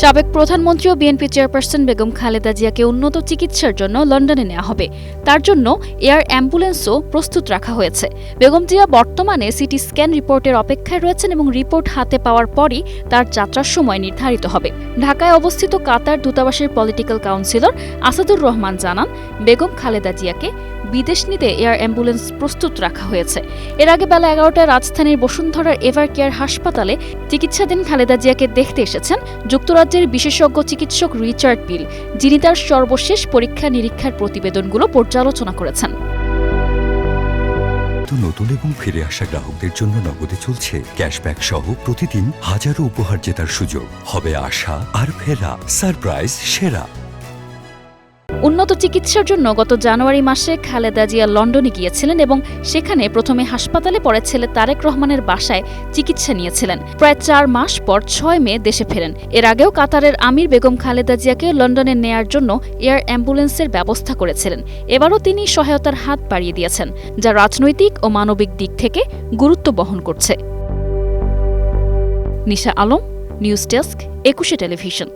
সাবেক প্রধানমন্ত্রী ও বিএনপি চেয়ারপারসন বেগম খালেদা জিয়াকে উন্নত চিকিৎসার জন্য লন্ডনে নেওয়া হবে। তার জন্য এয়ার অ্যাম্বুলেন্সও প্রস্তুত রাখা হয়েছে। বেগম জিয়া বর্তমানে সিটি স্ক্যান রিপোর্টের অপেক্ষায় রয়েছেন এবং রিপোর্ট হাতে পাওয়ার পরই তার যাত্রার সময় নির্ধারিত হবে। ঢাকায় অবস্থিত কাতার দূতাবাসের পলিটিক্যাল কাউন্সিলর আসাদুর রহমান জানান, বেগম খালেদা জিয়াকে বিদেশ নিতে এয়ার অ্যাম্বুলেন্স প্রস্তুত রাখা হয়েছে। এর আগে বেলা এগারোটায় রাজধানীর বসুন্ধরার এভার কেয়ার হাসপাতালে চিকিৎসাধীন খালেদা জিয়াকে দেখতে এসেছেন। যুক্তরাজ্যের বিশেষজ্ঞ চিকিৎসক রিচার্ড পিল যিনি তার সর্বশেষ পরীক্ষা নিরীক্ষার প্রতিবেদনগুলো পর্যালোচনা করেছেন। নতুন এবং ফিরে আসা গ্রাহকদের জন্য নগদে চলছে ক্যাশব্যাক সহ প্রতিদিন হাজারো উপহার জেতার সুযোগ। হবে আশা আর ফেরা, সারপ্রাইজ, সেরা। উন্নত চিকিৎসার জন্য গত জানুয়ারি মাসে খালেদা জিয়া লন্ডনে গিয়েছিলেন এবং সেখানে প্রথমে হাসপাতালে পরে ছেলে তারেক রহমানের বাসায় চিকিৎসা নিয়েছিলেন। প্রায় চার মাস পর ছয় মে দেশে ফেরেন। এর আগেও কাতারের আমির বেগম খালেদা জিয়াকে লন্ডনে নেয়ার জন্য এয়ার অ্যাম্বুলেন্সের ব্যবস্থা করেছিলেন। এবারও তিনি সহায়তার হাত বাড়িয়ে দিয়েছেন, যা রাজনৈতিক ও মানবিক দিক থেকে গুরুত্ব বহন করছে। Nisha Alam, news desk, Ekushey television.